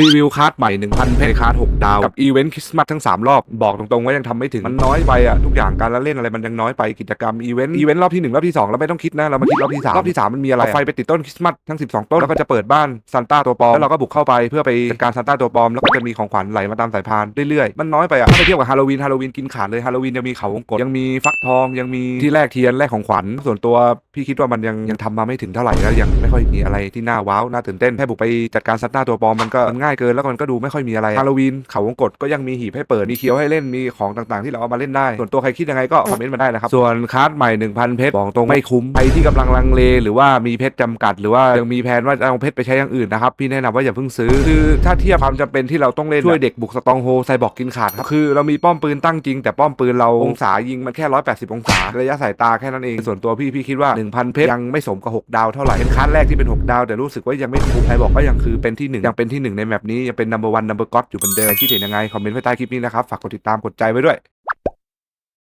รีวิวคาร์ดใหม่ 1,000 เพจคาร์ด6ดาว กับอีเวนต์คริสต์มาสทั้ง 3 รอบ บอกตรงๆว่ายังทำไม่ถึง มันน้อยไปอะ ทุกอย่างการละเล่นอะไรมันยังน้อยไปกิจกรรมอีเวนต์อีเวนต์รอบที่ 1 รอบที่ 2 เราไม่ต้องคิดนะ เรามาคิดรอบที่ 3 รอบที่ 3 มันมีอะไรไฟไปติดต้นคริสต์มาสทั้ง 12 ต้น แล้วก็จะเปิดบ้านซานต้าตัวปลอม แล้วเราก็บุกเข้าไปเพื่อไปจัดการซานต้าตัวปลอมแล้วก็จะมีของขวัญไหลมาตามสายพานเรื่อยๆมันน้อยไปอะถ้าไปเทียบกับฮาโลวีนฮาโลวีนกินขาดเลยฮาโลวีนยังมีเขาวงกตยังมีฟักทองยังมีที่แลกเทียนแลกของขวัญส่วนตัวพี่คิดว่ามันยังยังทำมาไม่ถึงเท่าไหร่แล้วยังไม่ค่อยมีอะไรที่น่าว้าวน่าตื่นเต้นแค่บุกไปจัดการซานต้าตัวปลอมมันก็มันง่ายเกินแล้วก็มันก็ดูไม่ค่อยมีอะไรฮาโลวีนเขาวงกตก็ยังมีหีบให้เปิดมีเคียวให้เล่นมีของต่างๆ ที่เราเอามาเล่นได้ ส่วนตัวใครคิดยังไงก็คอมเมนต์มาได้นะครับส่วนคาร์ดใหม่1,000เพชรบอกตรงไม่คุ้มใครที่กำลังลังเล หรือว่ามีเพชรจำกัด หรือว่ายังมีแผนว่าจะเอาเพชรไปใช้อย่างอื่นนะครับพี่แนะนำว่าอย่าเพิ่งซื้อคือถ้าเทียบความจำเป็นที่เราต้องเล่นช่วยเด็กบุกสตองโฮไซบอกกินขาดครับคือเรามีป้อมปืนตั้งจริง แต่ป้อมปืนเราองศายิงมันแค่ 180 องศาระยะสายตาแค่นั้นเอง ส่วนตัวพี่พี่คิดว่า 1,000 เพชรยังไม่สมกับ6ดาวเท่าไหร่เป็นคาร์ดแรกที่เป็น 6 ดาวแต่รู้สึกว่ายังไม่คุ้มไซบอกก็ยังคือเป็นที่หนึ่งยังเป็นที่หนึ่งในแมแบบนี้ยังเป็น number one number god อยู่เหมือนเดิมคิดเห็นยังไง คอมเมนต์ไว้ใต้คลิปนี้นะครับ ฝากกดติดตามกดใจไว้ด้วย